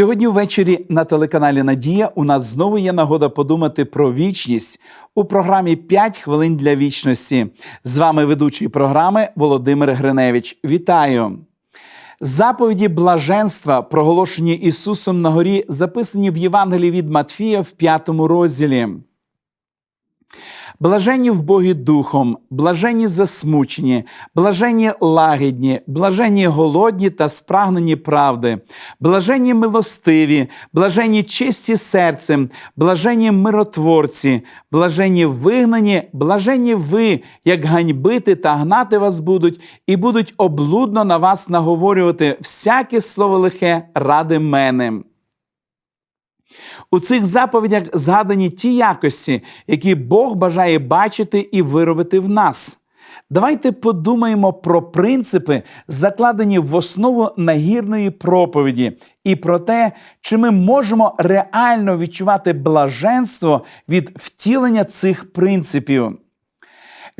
Сьогодні ввечері на телеканалі Надія у нас знову є нагода подумати про вічність у програмі «5 хвилин для вічності. З вами ведучий програми Володимир Гриневич. Вітаю! Заповіді блаженства, проголошені Ісусом на горі, записані в Євангелії від Матфія в п'ятому розділі. Блаженні в Богі духом, блаженні засмучені, блаженні лагідні, блаженні голодні та спрагнені правди, блаженні милостиві, блаженні чисті серцем, блаженні миротворці, блаженні вигнані, блаженні ви, як ганьбити та гнати вас будуть, і будуть облудно на вас наговорювати всяке слово лихе ради мене. У цих заповідях згадані ті якості, які Бог бажає бачити і виробити в нас. Давайте подумаємо про принципи, закладені в основу нагірної проповіді, і про те, чи ми можемо реально відчувати блаженство від втілення цих принципів.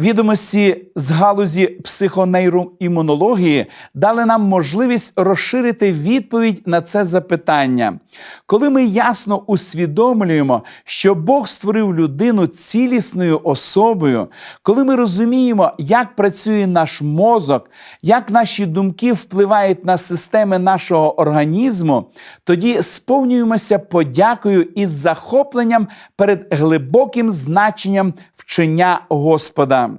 Відомості з галузі психонейроімунології дали нам можливість розширити відповідь на це запитання. Коли ми ясно усвідомлюємо, що Бог створив людину цілісною особою, коли ми розуміємо, як працює наш мозок, як наші думки впливають на системи нашого організму, тоді сповнюємося подякою і захопленням перед глибоким значенням вчення Господа.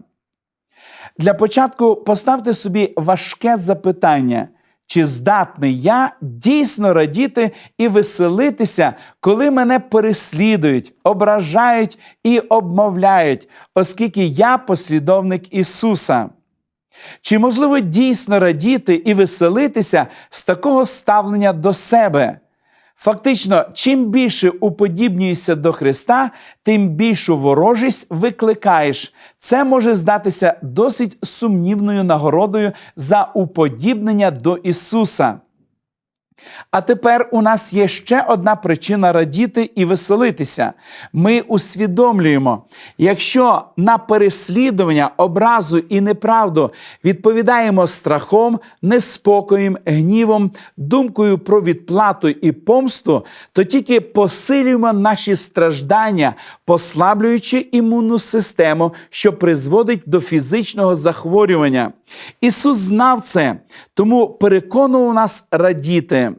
Для початку поставте собі важке запитання, чи здатний я дійсно радіти і веселитися, коли мене переслідують, ображають і обмовляють, оскільки я послідовник Ісуса. Чи можливо дійсно радіти і веселитися з такого ставлення до себе? Фактично, чим більше уподібнюєшся до Христа, тим більшу ворожість викликаєш. Це може здатися досить сумнівною нагородою за уподібнення до Ісуса. А тепер у нас є ще одна причина радіти і веселитися. Ми усвідомлюємо, якщо на переслідування, образу і неправду відповідаємо страхом, неспокоєм, гнівом, думкою про відплату і помсту, то тільки посилюємо наші страждання, послаблюючи імунну систему, що призводить до фізичного захворювання. Ісус знав це, тому переконував нас радіти.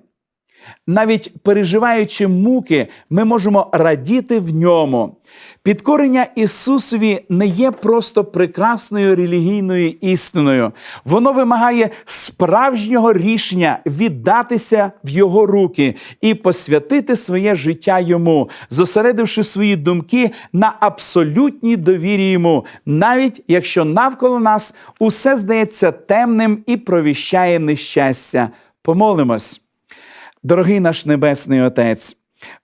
Навіть переживаючи муки, ми можемо радіти в ньому. Підкорення Ісусові не є просто прекрасною релігійною істиною. Воно вимагає справжнього рішення віддатися в Його руки і посвятити своє життя йому, зосередивши свої думки на абсолютній довірі йому, навіть якщо навколо нас усе здається темним і провіщає нещастя. Помолимось. Дорогий наш Небесний Отець,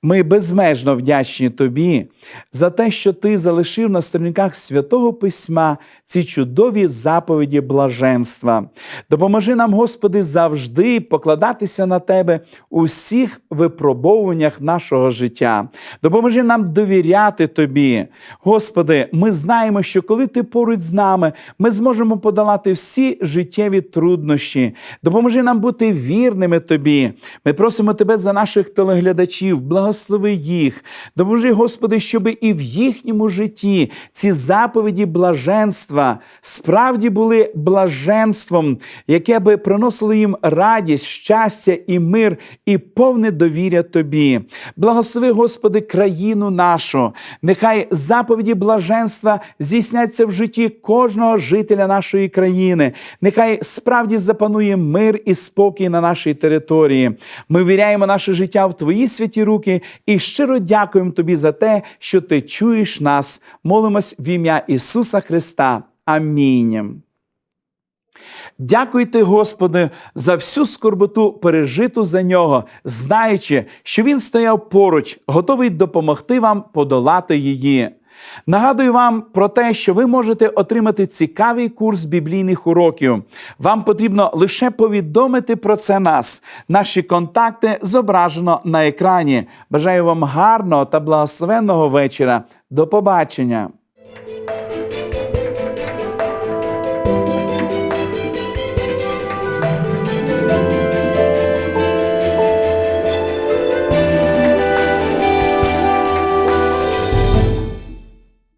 ми безмежно вдячні Тобі за те, що Ти залишив на сторінках святого Письма ці чудові заповіді блаженства. Допоможи нам, Господи, завжди покладатися на Тебе у всіх випробовуваннях нашого життя. Допоможи нам довіряти Тобі. Господи, ми знаємо, що коли Ти поруч з нами, ми зможемо подолати всі життєві труднощі. Допоможи нам бути вірними Тобі. Ми просимо Тебе за наших телеглядачів, благослови їх. Допоможи, Господи, щоб і в їхньому житті ці заповіді блаженства справді були блаженством, яке би приносило їм радість, щастя і мир, і повне довір'я Тобі. Благослови, Господи, країну нашу. Нехай заповіді блаженства здійсняться в житті кожного жителя нашої країни. Нехай справді запанує мир і спокій на нашій території. Ми віряємо наше життя в Твої святі руки і щиро дякуємо Тобі за те, що Ти чуєш нас. Молимось в ім'я Ісуса Христа. Амінь. Дякуйте, Господи, за всю скорботу, пережиту за нього, знаючи, що Він стояв поруч, готовий допомогти вам подолати її. Нагадую вам про те, що ви можете отримати цікавий курс біблійних уроків. Вам потрібно лише повідомити про це нас. Наші контакти зображено на екрані. Бажаю вам гарного та благословенного вечора. До побачення!